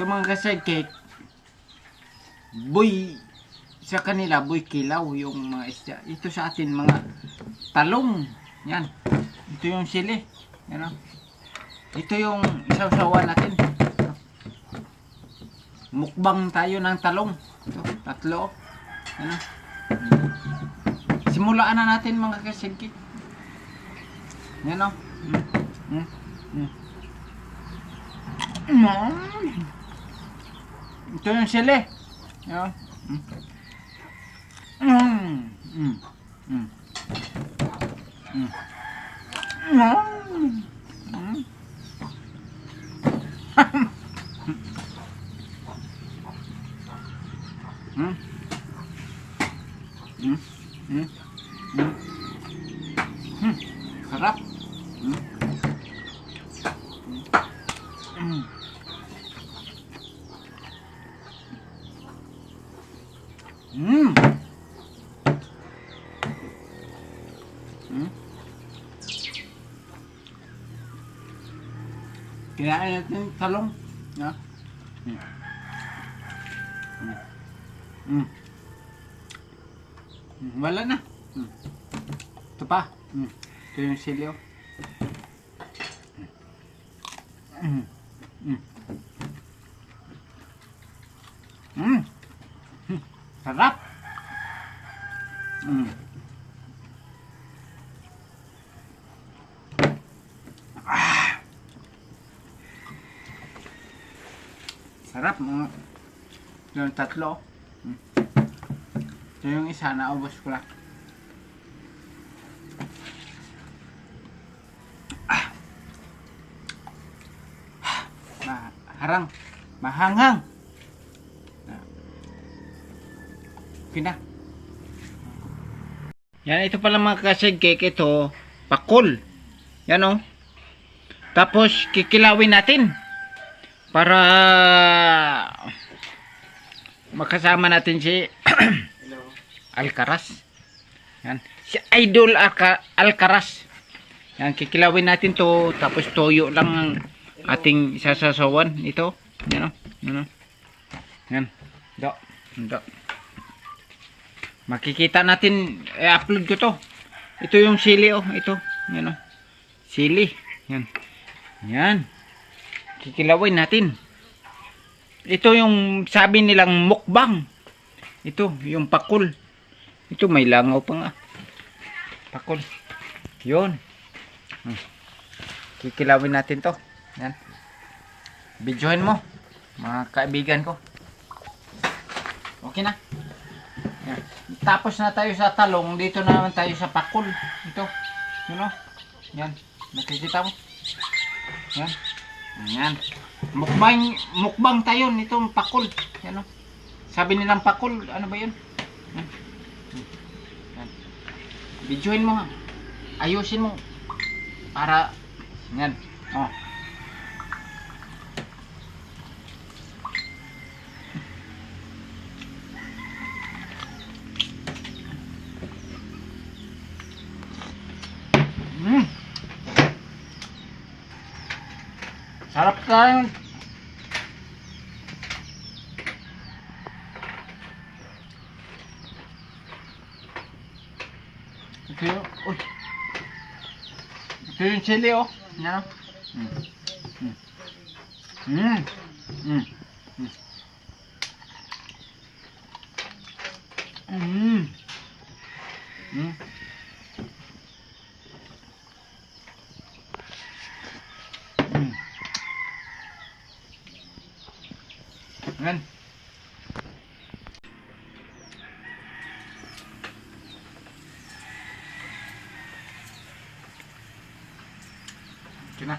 Ito mga ka-sidekick, boy, sa kanila, boy kilaw yung mga isda. Ito sa atin, mga talong. Yan. Ito yung sili. Yan o. Ito yung isaw-sawa natin. Mukbang tayo ng talong. Ito, tatlo. Yan o. Simulaan na natin mga ka-sidekick. Yan o. Mm. Mm. Mm. Mm. Ito yung sili. Yan. Mm. Mm. Mm. Mm. Mm. Mm. Mm. Mm. Mm. Mm. Mm. Mm. Sarap. Mm. Mm. Mm. Hmm? Kinain natin yung talong. Ha? Hmm. Hmm. Hmm. Wala na. Hmm. Ito pa. Hmm. Ito yung silyo. Hmm. hmm. Hmm. Hmm. Sarap. Hmm. Sarap mga yung tatlo. Mm. Ito yung isa na ubos ko lang. Ah. Ah. Maharang. Mahanghang. Ah. Okay na. Yan, ito pala mga kasig cake ito, pakul. Yan o. Tapos kikilawin natin para makasama natin si Alcaraz. Yan. Si Idol Alca Alcaraz. Yan, kikilawin natin to tapos toyo lang ang ating sasasawan ito. Yan o. Yan o. Yan. Do. Do. Makikita natin, i-upload ko to. Ito yung sili oh, ito. Yan oh. Sili. Yan. Yan. Kikilawin natin. Ito yung sabi nilang mukbang. Ito, yung pakul. Ito may langaw pa nga. Pakul. Yun. Hmm. Kikilawin natin to. Yan. Videohin mo. Mga kaibigan ko. Okay na. Yan. Tapos na tayo sa talong, dito na naman tayo sa pakul. Ito. Yun o. Yan. Nakikita mo? Yan. Yan. Mukbang, mukbang tayo nitong pakul. Yan o. Sabi nilang pakul, ano ba yun? Yan. Yan. Videoin mo ha. Ayusin mo. Para, yan. Oh. Sarap kayo. Ito yung, uy. Ito yung chili, oh. Na. Mm. Mm. Mm. Mm. Mm. Mm. hình Chúng ta